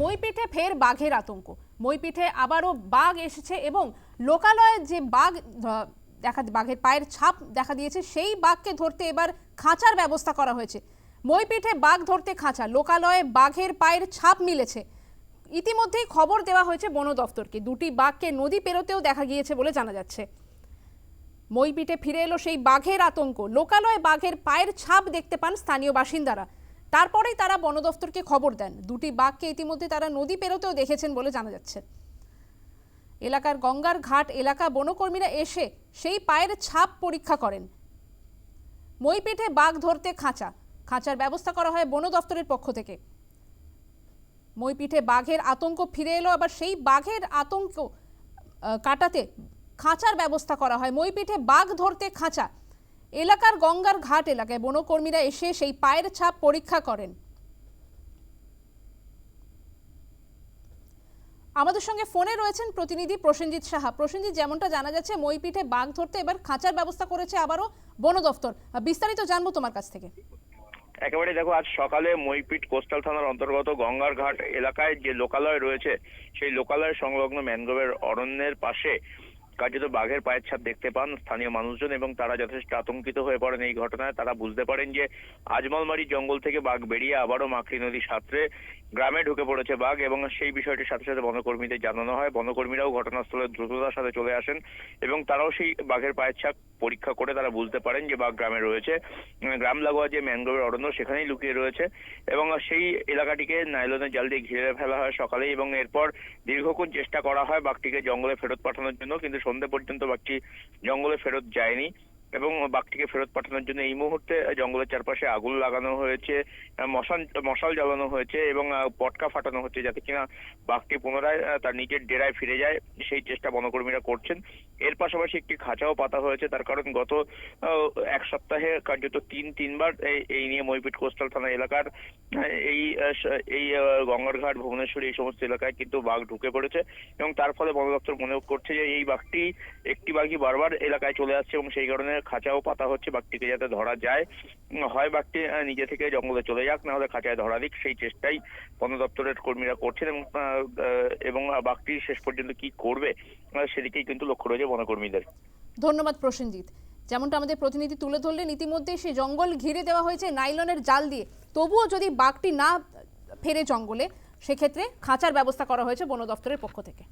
মইপিঠে ফের বাঘের আতঙ্ক। মইপিঠে আবারও বাঘ এসেছে এবং লোকালয়ে যে বাঘ দেখা, বাঘের পায়ের ছাপ দেখা দিয়েছে, সেই বাঘকে ধরতে এবার খাঁচার ব্যবস্থা করা হয়েছে। মইপিঠে বাঘ ধরতে খাঁচা, লোকালয়ে বাঘের পায়ের ছাপ মিলেছে। ইতিমধ্যেই খবর দেওয়া হয়েছে বন দফতরকে দুটি বাঘকে নদী পেরোতেও দেখা গিয়েছে বলে জানা যাচ্ছে। মইপিঠে ফিরে এলো সেই বাঘের আতঙ্ক। লোকালয়ে বাঘের পায়ের ছাপ দেখতে পান স্থানীয় বাসিন্দারা। তারপরেই তারা বন দফতরকে খবর দেন। দুটি বাঘকে ইতিমধ্যে তারা নদী পেরোতেও দেখেছেন বলে জানা যাচ্ছে। এলাকার গঙ্গার ঘাট এলাকা বনকর্মীরা এসে সেই পায়ের ছাপ পরীক্ষা করেন। মইপিঠে বাঘ ধরতে খাঁচা। খাঁচার ব্যবস্থা করা হয় বন দফতরের পক্ষ থেকে। মইপিঠে বাঘের আতঙ্ক ফিরে এলো, আবার সেই বাঘের আতঙ্ক কাটাতে খাঁচার ব্যবস্থা করা হয়। মইপিঠে বাঘ ধরতে খাঁচা। এলাকার গঙ্গার ঘাট এলাকায় বনকর্মীরা এসে সেই পায়ের ছাপ পরীক্ষা করেন। আমাদের সঙ্গে ফোনে রয়েছেন প্রতিনিধি প্রসেনজিৎ সাহা। প্রসেনজিৎ, যেমনটা জানা যাচ্ছে, মইপিঠে বাঘ ধরতে এবার খাঁচার ব্যবস্থা করেছে আবারও বন দফতর। বিস্তারিত জানব তোমার কাছ থেকে। একেবারে দেখো, আজ সকালে মইপিট কোস্টাল থানার অন্তর্গত গঙ্গার ঘাট এলাকায় যে লোকালয় রয়েছে, সেই লোকালয় সংলগ্ন ম্যানগ্রোভের অরণ্যের পাশে কার্যত বাঘের পায়ের ছাপ দেখতে পান স্থানীয় মানুষজন এবং তারা যথেষ্ট আতঙ্কিত হয়ে পড়েন এই ঘটনায়। তারা বুঝতে পারেন যে আজমলমারি জঙ্গল থেকে বাঘ বেরিয়ে আবারও মাকড়ি নদী সাঁতরে গ্রামে ঢুকে পড়েছে বাঘ এবং সেই বিষয়টির সাথে সাথে বনকর্মীদের জানানো হয়। বনকর্মীরাও ঘটনাস্থলে দ্রুততার সাথে চলে আসেন এবং তারাও সেই বাঘের পায়ের ছাপ পরীক্ষা করে তারা বুঝতে পারেন যে বাঘ গ্রামে রয়েছে। গ্রাম লাগোয়া যে ম্যানগ্রোভের অরণ্য সেখানেই লুকিয়ে রয়েছে এবং সেই এলাকাটিকে নাইলনের জাল দিয়ে ঘিরে ফেলা হয় সকালে এবং এরপর দীর্ঘক্ষণ চেষ্টা করা হয় বাঘটিকে জঙ্গলে ফেরত পাঠানোর জন্য, কিন্তু সন্ধ্যে পর্যন্ত বাঘটি জঙ্গলে ফেরত যায়নি। এবং বাঘটিকে ফেরত পাঠানোর জন্য এই মুহূর্তে জঙ্গলের চারপাশে আগুন লাগানো হয়েছে মশাল মশাল জ্বালানো হয়েছে এবং পটকা ফাটানো হচ্ছে যাতে কিনা বাঘটি পুনরায় তার নিজের ডেরায় ফিরে যায়, সেই চেষ্টা বনকর্মীরা করছেন। এর পাশাপাশি একটি খাঁচাও পাতা হয়েছে, তার কারণ গত এক সপ্তাহে কার্যত তিন, তিনবার এই- নিয়ে মইপিট কোস্টাল থানা এলাকার এই এই গঙ্গারঘাট ভুবনেশ্বর, এই সমস্ত এলাকায় কিন্তু বাঘ ঢুকে পড়েছে এবং তার ফলে বন দপ্তর মনে করছে যে এই বাঘটি একটি বাঘই বারবার এলাকায় চলে আসছে এবং সেই কারণে খাঁচাও পাতা হচ্ছে বাঘটিকে যাতে ধরা যায়। হয় বাঘটি নিজে থেকে জঙ্গলে চলে যাক, না হলে খাঁচায় ধরা দিক, সেই চেষ্টাই বন দপ্তরের কর্মীরা করছেন এবং এবং বাঘটি শেষ পর্যন্ত কি করবে সেদিকেই কিন্তু লক্ষ্য রয়েছে বনকর্মীদের। ধন্যবাদ প্রসেনজিৎ। যেমনটা আমাদের প্রতিনিধি তুলে ধরলেন ইতিমধ্যে সেই জঙ্গল ঘিরে দেওয়া হয়েছে নাইলনের জাল দিয়ে। তবুও যদি বাঘটি না ফেরে জঙ্গলে, সেক্ষেত্রে খাঁচার ব্যবস্থা করা হয়েছে বন দপ্তরের পক্ষ থেকে।